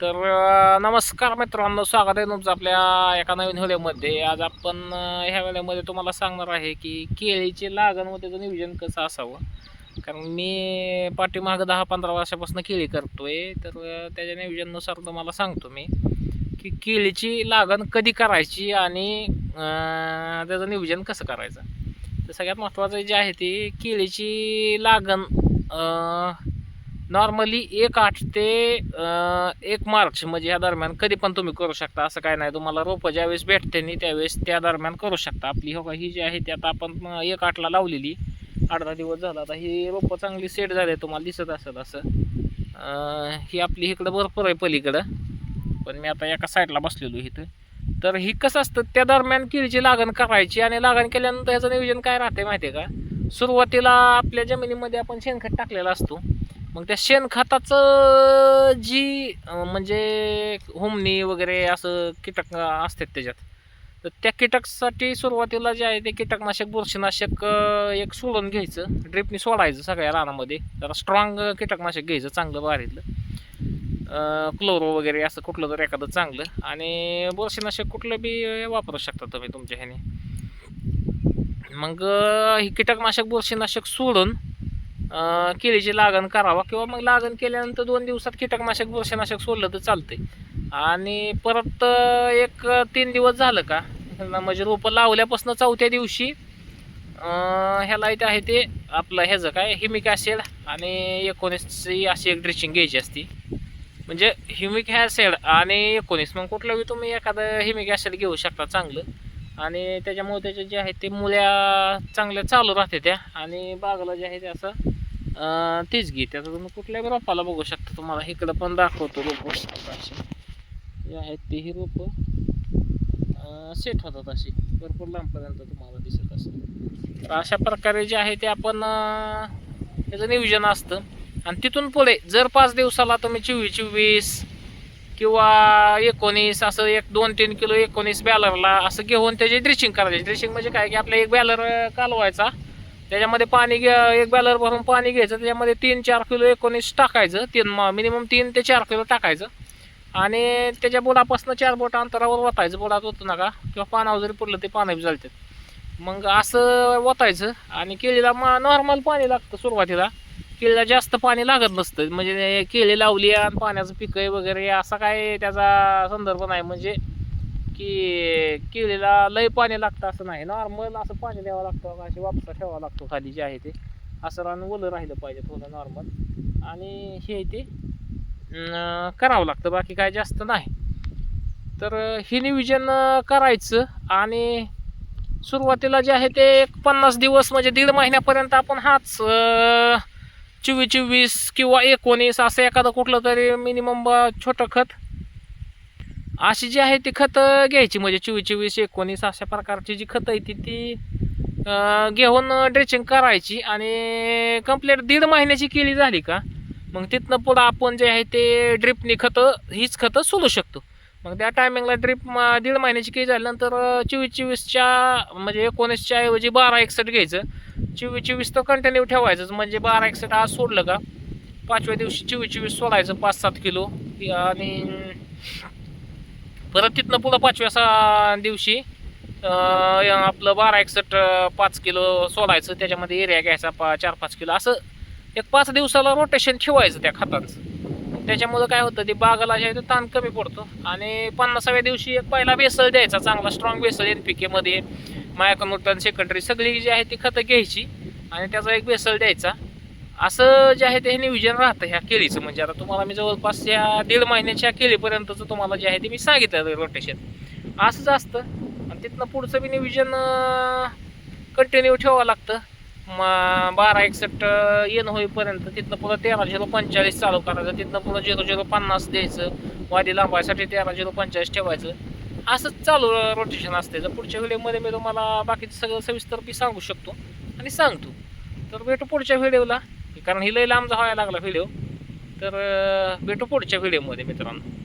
तर नमस्कार मित्रांनो स्वागत आहे तुमचं आपल्या एका नवीन व्हिडिओमध्ये. आज आपण ह्या वेळेमध्ये तुम्हाला सांगणार आहे की केळीची लागण व त्याचं नियोजन कसं असावं. कारण मी पाठीमागं दहा पंधरा वर्षापासून केळी करतो आहे तर त्याच्या नियोजनानुसार तुम्हाला सांगतो मी की केळीची लागण कधी करायची आणि त्याचं नियोजन कसं करायचं. तर सगळ्यात महत्त्वाचं जे आहे ते केळीची लागण नॉर्मली एक आठ ते एक मार्च म्हणजे या दरम्यान कधी पण तुम्ही करू शकता. असं काय नाही तुम्हाला रोपं ज्यावेळेस भेटते नाही त्यावेळेस त्या दरम्यान करू शकता. आपली हो का ही जी आहे ती आता आपण एक आठला लावलेली. आठ दहा दिवस झाला आता ही रोपं चांगली सेट झाले तुम्हाला दिसत असेल असं. ही आपली इकडं भरपूर आहे पलीकडं. पण मी आता एका साईडला बसलेलो इथं. तर ही कसं असतं त्या दरम्यान केळीची लागण करायची आणि लागण केल्यानंतर ह्याचं नियोजन काय राहते माहिती आहे का? सुरुवातीला आपल्या जमिनीमध्ये आपण शेणखत टाकलेला असतो. मग त्या शेणखताचं जी म्हणजे होमनी वगैरे असं कीटक असतात त्याच्यात तर त्या कीटकसाठी सुरुवातीला जे आहे ते कीटकनाशक बुरशीनाशक एक सोडून घ्यायचं. ड्रिपनी सोडायचं सगळ्या रानामध्ये. जरा स्ट्रॉंग कीटकनाशक घ्यायचं चांगलं बारीतलं क्लोरो वगैरे असं कुठलं तर एखादं चांगलं. आणि बुरशीनाशक कुठलं बी वापरू शकता तुम्ही तुमच्या ह्याने. मग ही कीटकनाशक बुरशीनाशक सोडून केळीची लागण करावा किंवा मग लागण केल्यानंतर दोन दिवसात कीटकनाशक बुरशीनाशक सोडलं तर चालतंय. आणि परत एक तीन दिवस झालं का म्हणजे रोपं लावल्यापासून चौथ्या दिवशी ह्याला इथे आहे ते आपलं ह्याचं काय हिमिक ॲसिड आणि एकोणीसची अशी एक ड्रेसिंग घ्यायची असती. म्हणजे हिमिक ॲसिड आणि एकोणीस मग कुठलं बी तुम्ही एखादं हिमिक ॲसिड घेऊ शकता चांगलं. आणि त्याच्यामुळे त्याचे जे आहे ते मुल्या चांगल्या चालू राहते त्या आणि बागाला जे आहे ते असं तेच घेते आता तुम्ही कुठल्याही रोपाला बघू शकता. तुम्हाला इकडं पण दाखवतो रोप असे जे आहेत ते ही रोपं. सेट होतात अशी. भरपूर लांबपर्यंत तुम्हाला दिसत असेल. तर अशा प्रकारे जे आहे ते आपण त्याचं नियोजन असतं. आणि तिथून पुढे जर पाच दिवसाला तुम्ही चोवीस चोवीस किंवा एकोणीस असं एक दोन तीन किलो एकोणीस बॅलरला असं घेऊन त्याची ड्रेसिंग करायची. ड्रेसिंग म्हणजे काय की आपला एक बॅलर कालवायचा. त्याच्यामध्ये पाणी घ्या एक बॅलर भरून पाणी घ्यायचं त्याच्यामध्ये तीन चार किलो एकोणीस टाकायचं तीन मिनिमम तीन ते चार किलो टाकायचं. आणि त्याच्या बोडापासून चार बोट अंतरावर वतायचं बोडात ओतू नका किंवा पानावर जरी पडलं ते पानं बी चालतात. मग असं वतायचं आणि केळीला मा नॉर्मल पाणी लागतं सुरुवातीला. केळीला जास्त पाणी लागत नसतं म्हणजे केळी लावली आणि पाण्याचं पिकं वगैरे असा काय त्याचा संदर्भ नाही. म्हणजे की केळीला लय पाणी लागतं असं नाही. नॉर्मल असं पाणी द्यावं लागतं अशी वापसा ठेवावा लागतो खाली जे आहे ते. असं रान ओलं राहिलं पाहिजे थोडं नॉर्मल आणि हे ते करावं लागतं बाकी काय जास्त नाही. तर हे नियोजन करायचं आणि सुरुवातीला जे आहे ते एक पन्नास दिवस म्हणजे दीड महिन्यापर्यंत आपण हाच चोवीस चोवीस किंवा एकोणीस असं एखादं कुठलं तरी मिनिमम छोटं खत अशी जी आहे ती खतं घ्यायची. म्हणजे चोवीस चोवीस एकोणीस अशा प्रकारची जी खतं आहे ती ती घेऊन ड्रेचिंग करायची आणि कंप्लीट दीड महिन्याची केली झाली का मग तिथनं पुढं आपण जे आहे ते ड्रिपनी खतं हीच खतं सोडू शकतो. मग त्या टायमिंगला ड्रिप दीड महिन्याची केली झाल्यानंतर चोवीस चोवीसच्या म्हणजे एकोणीसच्या ऐवजी बारा एकसठ घ्यायचं. चोवीस चोवीस तर कंटिन्यू ठेवायचंच. म्हणजे बारा एकसठ आज सोडलं का पाचव्या दिवशी चोवीस चोवीस सोडायचं पाच सात किलो. आणि परत तिथनं पुढं पाचव्या सा दिवशी आपलं बारा एकसठ पाच किलो सोलायचं त्याच्यामध्ये एरिया घ्यायचा पा चार पाच किलो. असं एक पाच दिवसाला रोटेशन ठेवायचं त्या खतांचं. त्याच्यामुळं काय होतं ते बागाला जे आहे ते ताण कमी पडतो. आणि पन्नासाव्या दिवशी एक पहिला बेसळ द्यायचा चांगला स्ट्रॉंग बेसळ एन पी केमध्ये मायकोन्यूटन सेकंडरी सगळी जी आहे ती खतं घ्यायची. आणि त्याचा एक बेसळ द्यायचा. असं जे आहे ते हे नियोजन राहतं ह्या केळीचं म्हणजे आता तुम्हाला मी जवळपास या दीड महिन्याच्या केळीपर्यंतचं तुम्हाला जे आहे ते मी सांगितलं रोटेशन असंच असतं. आणि तिथनं पुढचं बी नियोजन कंटिन्यू ठेवावं लागतं. मग बारा एकसष्ट येणं होईपर्यंत तिथनं पुढं तेरा झिरो पंचेचाळीस चालू करायचं. तिथनं पुन्हा झिरो झिरो पन्नास द्यायचं. वादी लांबायसाठी तेरा झिरो पंचेचाळीस ठेवायचं. असंच चालू रोटेशन असते जर पुढच्या व्हिडिओमध्ये मी तुम्हाला बाकीचं सगळं सविस्तर बी सांगू शकतो आणि सांगतो. तर भेटू पुढच्या व्हिडिओला. कारण ही लई लांब व्हायला लागला व्हिडिओ तर भेटू पुढच्या व्हिडिओमध्ये मित्रांनो.